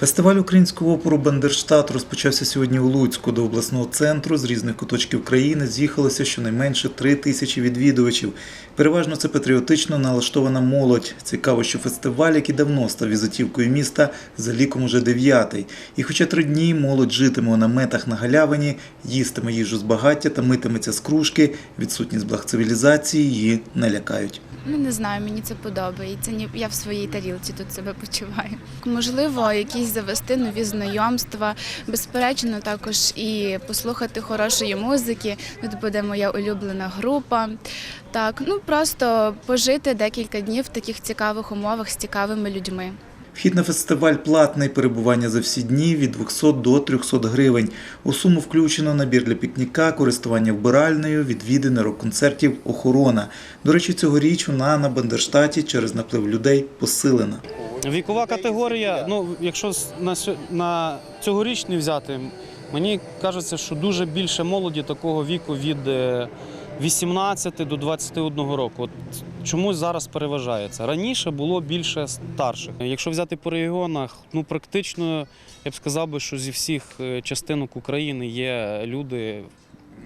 Фестиваль українського опору Бандерштат розпочався сьогодні у Луцьку. До обласного центру з різних куточків країни з'їхалося щонайменше три тисячі відвідувачів. Переважно це патріотично налаштована молодь. Цікаво, що фестиваль, який давно став візитівкою міста, за ліком уже дев'ятий. І хоча три дні молодь житиме у наметах на галявині, їстиме їжу з багаття та митиметься з кружки, відсутність благ цивілізації її не лякають. Ну не знаю, мені це подобається. Я в своїй тарілці тут себе почуваю. Можливо, якісь завести нові знайомства. Безперечно, також і послухати хорошої музики. Тут буде моя улюблена група. Так, ну просто пожити декілька днів в таких цікавих умовах з цікавими людьми. Вхід на фестиваль платний, перебування за всі дні від 200 до 300 гривень. У суму включено набір для пікніка, користування вбиральною, відвідини рок-концертів, охорона. До речі, цьогоріч вона на Бандерштаті через наплив людей посилена. Вікова категорія, ну якщо на, на цьогорічний взяти, мені кажеться, що дуже більше молоді такого віку від е, 18 до 21 року. От чомусь зараз переважає це. Раніше було більше старших. Якщо взяти по регіонах, ну практично я б сказав би, що зі всіх е, частинок України є люди.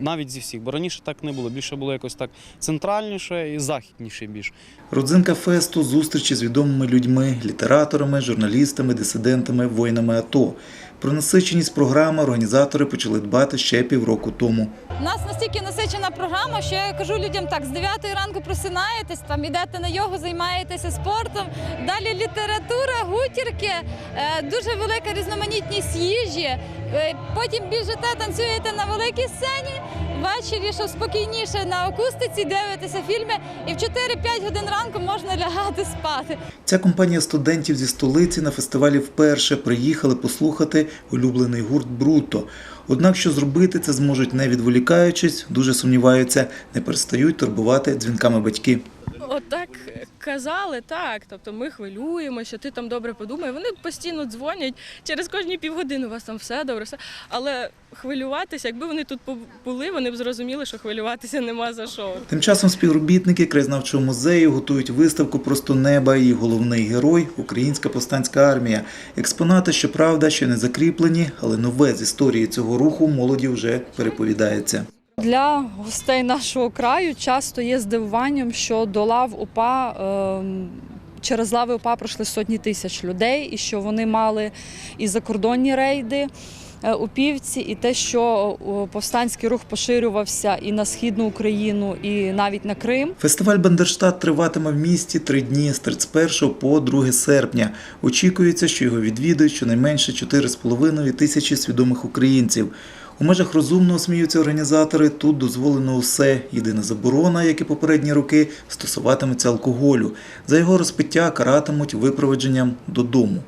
Навіть зі всіх, бо раніше так не було. Більше було якось так центральніше і західніше більш. Родзинка фесту зустрічі з відомими людьми, літераторами, журналістами, дисидентами, воїнами АТО. Про насиченість програми організатори почали дбати ще півроку тому. У нас настільки насичена програма, що я кажу людям так: з 9 ранку просинаєтесь, там ідете на йогу, займаєтеся спортом. Далі література, гутірки, е, дуже велика різноманітність їжі. Е, Потім біжите, танцюєте на великій сцені. Ввечері, що спокійніше на акустиці, дивитися фільми, і в 4-5 годин ранку можна лягати спати. Ця компанія студентів зі столиці на фестивалі вперше приїхали послухати улюблений гурт Бруто. Однак, що зробити це зможуть не відволікаючись, дуже сумніваються, не перестають турбувати дзвінками батьки. Отак казали, так. Тобто ми хвилюємося, ти там добре подумай. Вони постійно дзвонять через кожні півгодини. У вас там все добре, все. Але хвилюватися, якби вони тут були, вони б зрозуміли, що хвилюватися нема за що. Тим часом співробітники краєзнавчого музею готують виставку Просто неба і головний герой Українська повстанська армія. Експонати, щоправда, ще не закріплені, але нове з історії цього руху молоді вже переповідається. Для гостей нашого краю часто є здивуванням, що до лав УПА ем, через лави УПА пройшли сотні тисяч людей, і що вони мали і закордонні рейди. е, У півці, і те, що повстанський рух поширювався і на східну Україну, і навіть на Крим. Фестиваль Бандерштат триватиме в місті три дні з 31 по 2 серпня. Очікується, що його відвідують щонайменше 4,5 тисячі свідомих українців. У межах розумного сміються організатори. Тут дозволено усе. Єдина заборона, як і попередні роки, стосуватиметься алкоголю. За його розпиття каратимуть випроведженням додому.